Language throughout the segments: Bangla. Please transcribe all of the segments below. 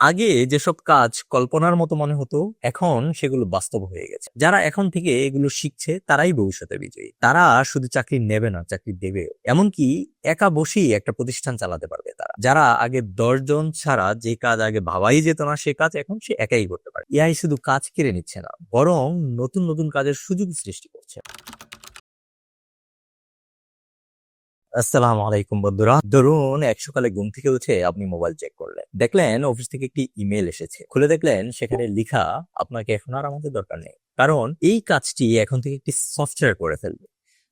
আগে যেসব কাজ কল্পনার মতো মনে হতো, এখন সেগুলো বাস্তব হয়ে গেছে। যারা এখন থেকে এগুলো শিখছে, তারাই ভবিষ্যতে বিজয়ী। তারা শুধু চাকরি নেবে না, চাকরি দেবে এমনকি একা বসেই একটা প্রতিষ্ঠান চালাতে পারবে তারা। যারা আগে দশজন ছাড়া যে কাজ আগে ভাবাই যেত না, সে কাজ এখন সে একাই করতে পারে। এআই শুধু কাজ কেড়ে নিচ্ছে না, বরং নতুন নতুন কাজের সুযোগ সৃষ্টি করছে। আসসালামু আলাইকুম বন্ধুরা। ধরুন এক সকালে ঘুম থেকে উঠে আপনি মোবাইল চেক করলেন। দেখলেন অফিস থেকে একটি ইমেল এসেছে। খুলে দেখলেন সেখানে লেখা, আপনাকে এখন আর আমাদের দরকার নেই। কারণ এই কাজটি এখন থেকে একটি সফটওয়্যার করে ফেলবে।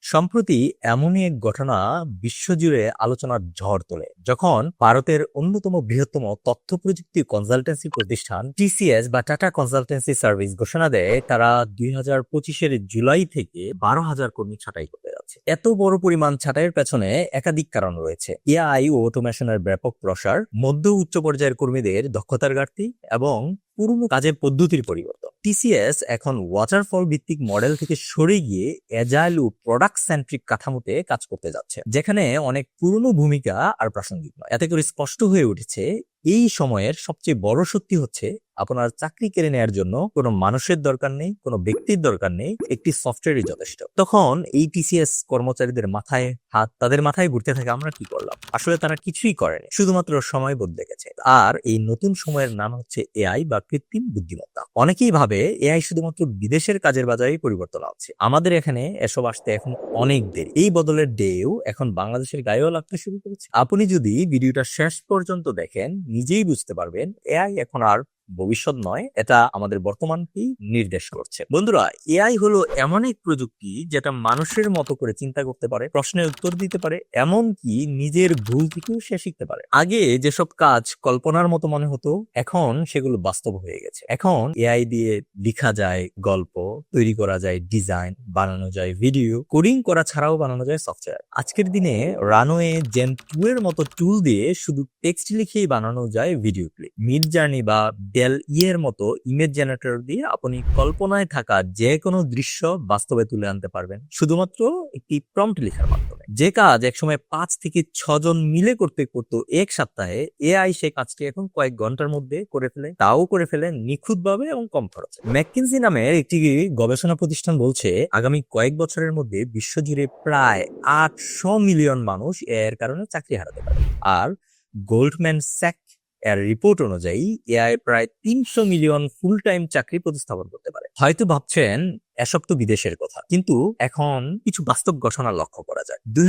সম্প্রতি এমনই এক ঘটনা বিশ্বজুড়ে আলোচনার ঝড় তোলে। যখন ভারতের অন্যতম বৃহত্তম তথ্য প্রযুক্তি কনসালটেন্সি প্রতিষ্ঠান টিসিএস বা টাটা কনসালটেন্সি সার্ভিস ঘোষণা দেয়, তারা দুই হাজার পঁচিশের জুলাই থেকে বারো হাজার কর্মী ছাঁটাই যাচ্ছে এত বড় পরিমাণ ছাঁটাইয়ের পেছনে একাধিক কারণ রয়েছে। এআই ও অটোমেশনের ব্যাপক প্রসার, মধ্য উচ্চ পর্যায়ের কর্মীদের দক্ষতার ঘাটতি এবং পুরনো কাজের পদ্ধতির পরিবর্তন। টিসিএস এখন ওয়াটারফল ভিত্তিক মডেল থেকে সরে গিয়ে এজাইল ও প্রোডাক্ট সেন্ট্রিক কাঠামোতে কাজ করতে যাচ্ছে, যেখানে অনেক পুরনো ভূমিকা আর প্রাসঙ্গিক নয়। এতে করে স্পষ্ট হয়ে উঠেছে এই সময়ের সবচেয়ে বড় সত্যি হচ্ছে আপনার চাকরি কেড়ে নেওয়ার জন্য কোনো মানুষের দরকার নেই, কোনো ব্যক্তির দরকার নেই, একটি সফটওয়্যারই যথেষ্ট। তখন এই টিসিএস কর্মচারীদের মাথায় হাত তাদের মাথায় ঘুরতে থাকে, আমরা কি করলাম? আসলে তারা কিছুই করেনি, শুধুমাত্র সময় বদলে গেছে আর এই নতুন সময়ের নাম হচ্ছে এআই বা কৃত্রিম বুদ্ধিমত্তা। অনেকেই ভাবে এআই শুধুমাত্র বিদেশের কাজের বাজারে পরিবর্তন আসছে আমাদের এখানে এসব আসতে এখন অনেক দেরি। এই বদলের ডেও এখন বাংলাদেশের গায়েও লাগতে শুরু করেছে। আপনি যদি ভিডিওটা শেষ পর্যন্ত দেখেন নিজেই বুঝতে পারবেন এআই এখন আর ভবিষ্যৎ নয়, এটা আমাদের বর্তমানকেই নির্দেশ করছে। বন্ধুরা, এআই হলো এমন এক প্রযুক্তি যেটা মানুষের মতো করে চিন্তা করতে পারে, প্রশ্নের উত্তর দিতে পারে, এমনকি নিজের ভুল থেকেও সে শিখতে পারে। আগে যেসব কাজ কল্পনার মতো মনে হতো, এখন সেগুলো বাস্তব হয়ে গেছে। এখন এআই দিয়ে লিখা যায় গল্প, তৈরি করা যায় ডিজাইন, বানানো যায় ভিডিও, কোডিং করা ছাড়াও বানানো যায় সফটওয়্যার। আজকের দিনে রানওয়ে জেন টু এর মতো টুল দিয়ে শুধু টেক্সট লিখেই বানানো যায় ভিডিও ক্লিপ। মিড জার্নি বা ডেল ইয়ের মতো ইমেজ জেনারেটর দিয়ে আপনি কল্পনায় থাকা যে কোনো দৃশ্য বাস্তবে তুলে আনতে পারবেন। শুধুমাত্র একটি প্রম্পট লেখার মাধ্যমে। যে কাজ একসময় পাঁচ থেকে ছজন মিলে করতে করতো এক সপ্তাহে এআই সেই কাজটি এখন কয়েক ঘণ্টার মধ্যে করে ফেলে, তাও করে ফেলে নিখুঁতভাবে এবং কম খরচে। ম্যাকিনজি নামের একটি গবেষণা প্রতিষ্ঠান বলছে, আগামী কয়েক বছরের মধ্যে বিশ্বজুড়ে প্রায় আটশো মিলিয়ন মানুষ এর কারণে চাকরি হারাতে পারে আর গোল্ডম্যান স্যাক এর রিপোর্ট অনুযায়ী এআই প্রায় তিনশো মিলিয়ন ফুল টাইম চাকরি প্রতিস্থাপন করতে পারে। হয়তো ভাবছেন এসব তো বিদেশের কথা। কিন্তু এখন কিছু বাস্তব ঘটনা লক্ষ্য করা যায় দুই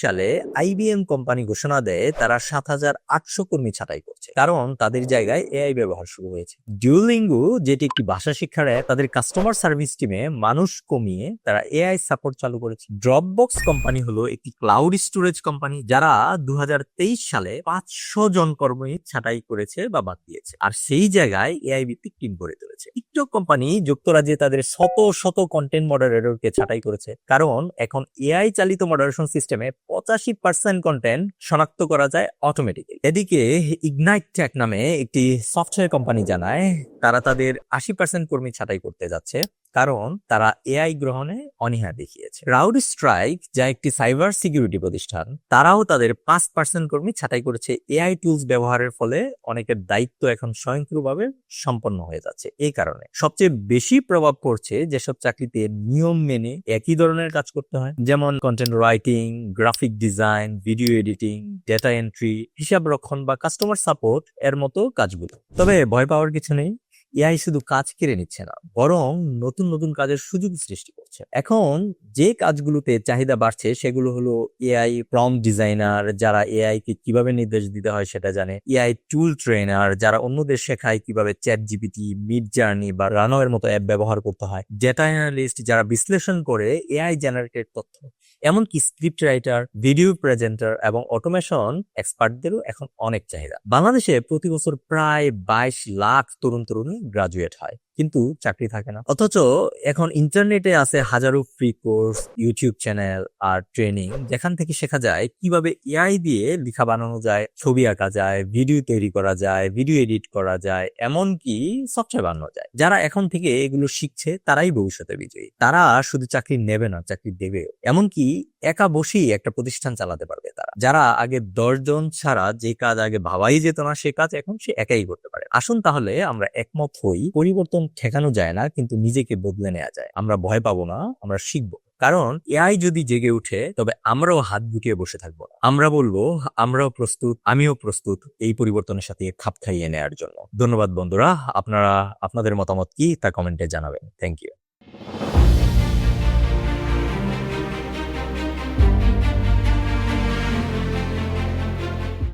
সালে আইবিএম কোম্পানি ঘোষণা দেয়, তারা সাত হাজার আটশো কর্মী ছাঁটাই করছে। কারণ তাদের জায়গায় এআই ব্যবহার শুরু হয়েছে। ডিউলিঙ্গু যেটি একটি ভাষা শিক্ষার অ্যাপ তাদের কাস্টমার সার্ভিস টিমে মানুষ কমিয়ে তারা এআই সাপোর্ট চালু করেছে। ড্রপবক্স কোম্পানি হলো একটি ক্লাউড স্টোরেজ কোম্পানি, যারা দুই হাজার তেইশ সালে পাঁচশো জন কর্মী ছাঁটাই করেছে বা বাদ দিয়েছে। আর সেই জায়গায় এআই ভিত্তিক টিম গড়ে তুলেছে। টিকটক কোম্পানি যুক্তরাজ্যে তাদের শত শত কন্টেন্ট মডারেটরকে ছাঁটাই করেছে। কারণ এখন এআই চালিত মডারেশন সিস্টেমে পঁচাশি পার্সেন্ট কন্টেন্ট শনাক্ত করা যায় অটোমেটিক এদিকে ইগনাইট ট্যাক নামে একটি সফটওয়্যার কোম্পানি জানায়, তারা তাদের আশি পার্সেন্ট কর্মী ছাঁটাই করতে যাচ্ছে। কারণ তারা এআই গ্রহণে অনীহা দেখিয়েছে। রাউড স্ট্রাইক, যা একটি সাইবার সিকিউরিটি প্রতিষ্ঠান, তারাও তাদের পাঁচ পার্সেন্ট কর্মী ছাঁটাই করেছে। এআই টুলস ব্যবহারের ফলে অনেকের দায়িত্ব এখন স্বয়ংক্রিয়ভাবে সম্পন্ন হয়ে যাচ্ছে। এই কারণে সবচেয়ে বেশি প্রভাব পড়ছে যেসব চাকরিতে নিয়ম মেনে একই ধরনের কাজ করতে হয়। যেমন content writing graphic design video editing data entry হিসাব রক্ষণ বা কাস্টমার সাপোর্ট এর মতো কাজগুলো। তবে ভয় পাওয়ার কিছু নেই। এআই শুধু কাজ কেড়ে নিচ্ছে না, বরং নতুন নতুন কাজের সুযোগ সৃষ্টি করছে। এখন যে কাজগুলোতে চাহিদা বাড়ছে সেগুলো হলো এআই প্রম ডিজাইনার যারা এআই কে কীভাবে নির্দেশ দিতে হয় সেটা জানে, এআই টুল ট্রেনার যারা অন্যদের শেখায় কীভাবে চ্যাট জিপিটি মিড জার্নি বা রানো এর মতো অ্যাপ ব্যবহার করতে হয় ডেটা অ্যানালিস্ট যারা বিশ্লেষণ করে এআই জেনারেটেড তথ্য, এমনকি স্ক্রিপ্ট রাইটার ভিডিও প্রেজেন্টার এবং অটোমেশন এক্সপার্টদেরও এখন অনেক চাহিদা। বাংলাদেশে প্রতি বছর প্রায় বাইশ লাখ তরুণ, তরুণী গ্রাজুয়েট হয়, কিন্তু চাকরি থাকে না। অথচ এখন ইন্টারনেটে আছে হাজারো ফ্রি কোর্স ইউটিউব চ্যানেল আর ট্রেনিং যেখান থেকে শেখা যায় কীভাবে এআই দিয়ে লেখা বানানো যায়, ছবি আঁকা যায় ভিডিও তৈরি করা যায় ভিডিও এডিট করা যায়, এমনকি সফটওয়্যার বানানো যায়। যারা এখন থেকে এগুলো শিখছে, তারাই ভবিষ্যতে বিজয়ী। তারা শুধু চাকরি নেবে না, চাকরি দেবে এমনকি একা বসেই একটা প্রতিষ্ঠান চালাতে পারবে তারা। যারা আগে দশজন ছাড়া যে কাজ আগে ভাবাই যেত না, সে কাজ এখন সে একাই করতে আসুন তাহলে আমরা একমত হই, পরিবর্তন ঠেকানো যায় না, কিন্তু নিজেকে বদলে নেওয়া যায়। আমরা ভয় পাবো না, আমরা শিখব। কারণ এআই যদি জেগে উঠে, তবে আমরাও হাত গুটিয়ে বসে থাকব। আমরা বলব, আমরাও প্রস্তুত, আমিও প্রস্তুত এই পরিবর্তনের সাথে খাপ খাইয়ে নেওয়ার জন্য। ধন্যবাদ বন্ধুরা, আপনারা, আপনাদের মতামত কি তা কমেন্টে জানাবেন। Thank you